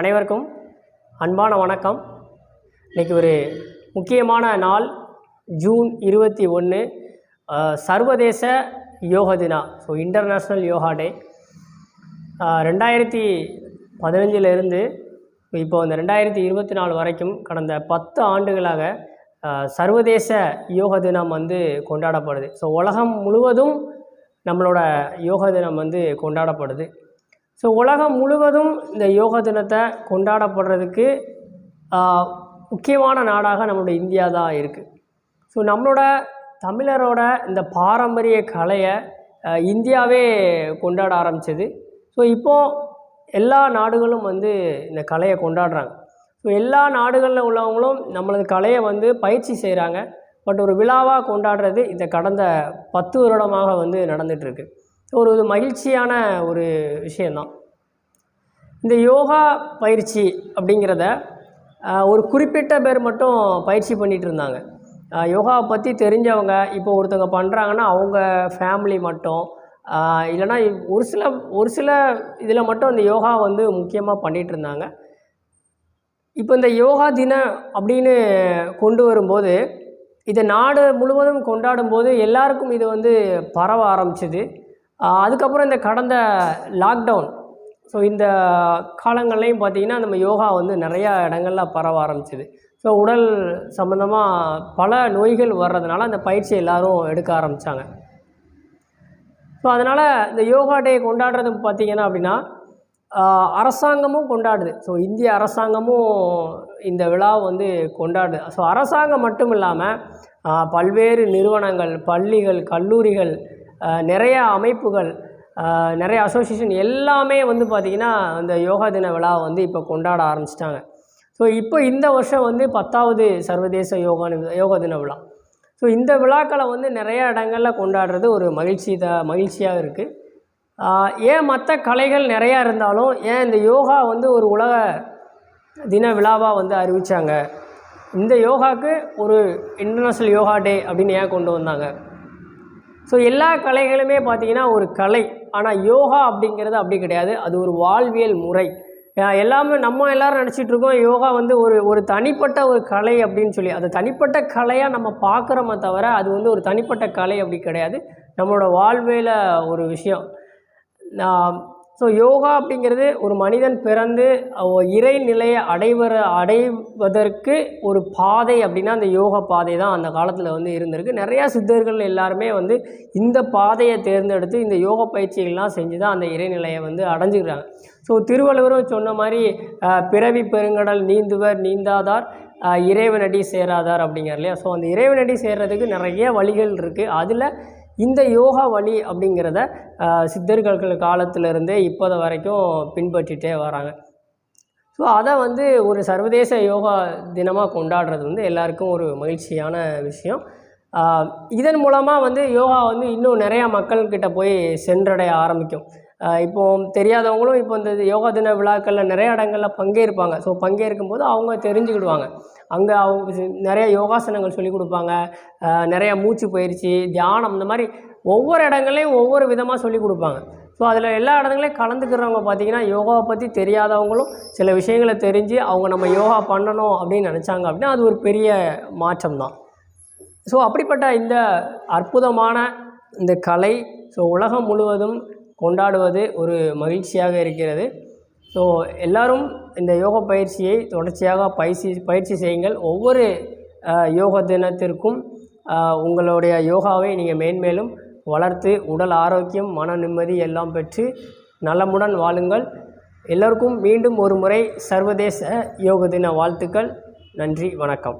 அனைவருக்கும் அன்பான வணக்கம். இன்றைக்கி ஒரு முக்கியமான நாள் ஜூன் இருபத்தி ஒன்று சர்வதேச யோக தினா. ஸோ இன்டர்நேஷ்னல் யோகா டே ரெண்டாயிரத்தி பதினஞ்சிலிருந்து இப்போ இந்த ரெண்டாயிரத்தி இருபத்தி நாலு வரைக்கும் கடந்த பத்து ஆண்டுகளாக சர்வதேச யோக தினம் வந்து கொண்டாடப்படுது. ஸோ உலகம் முழுவதும் நம்மளோட யோக தினம் வந்து கொண்டாடப்படுது. ஸோ உலகம் முழுவதும் இந்த யோக தினத்தை கொண்டாடப்படுறதுக்கு முக்கியமான நாடாக நம்மளுடைய இந்தியா தான் இருக்குது ஸோ நம்மளோட தமிழரோட இந்த பாரம்பரிய கலையை இந்தியாவே கொண்டாட ஆரம்பிச்சது. ஸோ இப்போது எல்லா நாடுகளும் வந்து இந்த கலையை கொண்டாடுறாங்க. ஸோ எல்லா நாடுகளில் உள்ளவங்களும் நம்மளது கலையை வந்து பயிற்சி செய்கிறாங்க பட் ஒரு விழாவாக கொண்டாடுறது இந்த கடந்த பத்து வருடமாக வந்து நடந்துகிட்ருக்கு ஒரு மகிழ்ச்சியான ஒரு விஷயந்தான். இந்த யோகா பயிற்சி அப்படிங்கிறத ஒரு குறிப்பிட்ட பேர் மட்டும் பயிற்சி பண்ணிகிட்டு இருந்தாங்க. யோகாவை பற்றி தெரிஞ்சவங்க இப்போ ஒருத்தவங்க பண்ணுறாங்கன்னா அவங்க ஃபேமிலி மட்டும் இல்லைனா ஒரு சில ஒரு சில இதில் மட்டும் அந்த யோகா வந்து முக்கியமாக பண்ணிகிட்டு இருந்தாங்க. இப்போ இந்த யோகா தினம் அப்படின்னு கொண்டு வரும்போது இதை நாடு முழுவதும் கொண்டாடும் போது எல்லாருக்கும் இது வந்து பரவ ஆரம்பிச்சது. அதுக்கப்புறம் இந்த கடந்த லாக்டவுன் ஸோ இந்த காலங்கள்லையும் பார்த்திங்கன்னா நம்ம யோகா வந்து நிறையா இடங்கள்ல பரவ ஆரம்பிச்சது. ஸோ உடல் சம்மந்தமாக பல நோய்கள் வர்றதுனால அந்த பயிற்சி எல்லாரும் எடுக்க ஆரம்பித்தாங்க ஸோ அதனால் இந்த யோகா டே கொண்டாடுறது பார்த்திங்கன்னா அப்படின்னா அரசாங்கமும் கொண்டாடுது. ஸோ இந்திய அரசாங்கமும் இந்த விழாவை வந்து கொண்டாடுது. ஸோ அரசாங்கம் மட்டும் இல்லாமல் பல்வேறு நிறுவனங்கள் பள்ளிகள் கல்லூரிகள் நிறைய அமைப்புகள் நிறைய அசோசியேஷன் எல்லாமே வந்து பார்த்திங்கன்னா அந்த யோகா தின விழாவை வந்து இப்போ கொண்டாட ஆரம்பிச்சிட்டாங்க. ஸோ இப்போ இந்த வருஷம் வந்து பத்தாவது சர்வதேச யோகா யோகா தின விழா. ஸோ இந்த விழாக்களை வந்து நிறைய இடங்களில் கொண்டாடுறது ஒரு மகிழ்ச்சி த மகிழ்ச்சியாக இருக்குது ஏன் மற்ற கலைகள் நிறையா இருந்தாலும் ஏன் இந்த யோகா வந்து ஒரு உலக தின விழாவாக வந்து அறிவித்தாங்க இந்த யோகாவுக்கு ஒரு இன்டர்நேஷ்னல் யோகா டே அப்படின்னு ஏன் கொண்டு வந்தாங்க? ஸோ எல்லா கலைகளுமே பார்த்திங்கன்னா ஒரு கலை. ஆனால் யோகா அப்படிங்கிறது அப்படி கிடையாது. அது ஒரு வாழ்வியல் முறை. எல்லாமே நம்ம எல்லாரும் நினச்சிட்டு இருக்கோம் யோகா வந்து ஒரு ஒரு தனிப்பட்ட ஒரு கலை அப்படின்னு சொல்லி. அது தனிப்பட்ட கலையாக நம்ம பார்க்குறோமே தவிர அது வந்து ஒரு தனிப்பட்ட கலை அப்படி கிடையாது. நம்மளோட வாழ்வியல ஒரு விஷயம். ஸோ யோகா அப்படிங்கிறது ஒரு மனிதன் பிறந்து இறை இறைநிலையை அடைவர அடைவதற்கு ஒரு பாதை அப்படின்னா அந்த யோகா பாதை தான் அந்த காலத்தில் வந்து இருந்திருக்கு. நிறையா சித்தர்கள் எல்லாருமே வந்து இந்த பாதையை தேர்ந்தெடுத்து இந்த யோக பயிற்சிகள்லாம் செஞ்சு தான் அந்த இறைநிலையை வந்து அடைஞ்சுக்கிறாங்க. ஸோ திருவள்ளுவரும் சொன்ன மாதிரி பிறவி பெருங்கடல் நீந்துவர் நீந்தாதார் இறைவனடி சேராதார் அப்படிங்கிற இல்லையா? ஸோ அந்த இறைவனடி சேர்றதுக்கு நிறைய வழிகள் இருக்குது அதில் இந்த யோகா வழி அப்படிங்கிறத சித்தர்கள் காலத்திலிருந்தே இப்போது வரைக்கும் பின்பற்றிட்டே வராங்க. ஸோ அதை வந்து ஒரு சர்வதேச யோகா தினமாக கொண்டாடுறது வந்து எல்லாருக்கும் ஒரு மகிழ்ச்சியான விஷயம். இதன் மூலமாக வந்து யோகா வந்து இன்னும் நிறையா மக்கள்கிட்ட போய் சென்றடைய ஆரம்பிக்கும். இப்போ தெரியாதவங்களும் இப்போ இந்த யோகா தின விழாக்களில் நிறைய இடங்களில் பங்கேற்பாங்க. ஸோ பங்கேற்கும் போது அவங்க தெரிஞ்சுக்கிடுவாங்க. அங்கே அவங்க நிறைய யோகாசனங்கள் சொல்லிக் கொடுப்பாங்க. நிறைய மூச்சு பயிற்சி தியானம் இந்த மாதிரி ஒவ்வொரு இடங்களையும் ஒவ்வொரு விதமாக சொல்லிக் கொடுப்பாங்க. ஸோ அதில் எல்லா இடங்களையும் கலந்துக்கிறவங்க பார்த்தீங்கன்னா யோகாவை பற்றி தெரியாதவங்களும் சில விஷயங்களை தெரிஞ்சு அவங்க நம்ம யோகா பண்ணணும் அப்படின்னு நினச்சாங்க அப்படின்னா அது ஒரு பெரிய மாற்றம் தான். ஸோ அப்படிப்பட்ட இந்த அற்புதமான இந்த கலை ஸோ உலகம் முழுவதும் கொண்டாடுவது ஒரு மகிழ்ச்சியாக இருக்கிறது. ஸோ எல்லாரும் இந்த யோக பயிற்சியை தொடர்ச்சியாக பயிற்சி பயிற்சி செய்யுங்கள். ஒவ்வொரு யோக தினத்திற்கும் உங்களுடைய யோகாவை நீங்கள் மேன்மேலும் வளர்த்து உடல் ஆரோக்கியம் மன நிம்மதி எல்லாம் பெற்று நலமுடன் வாழுங்கள். எல்லோருக்கும் மீண்டும் ஒரு முறை சர்வதேச யோக தின வாழ்த்துக்கள். நன்றி வணக்கம்.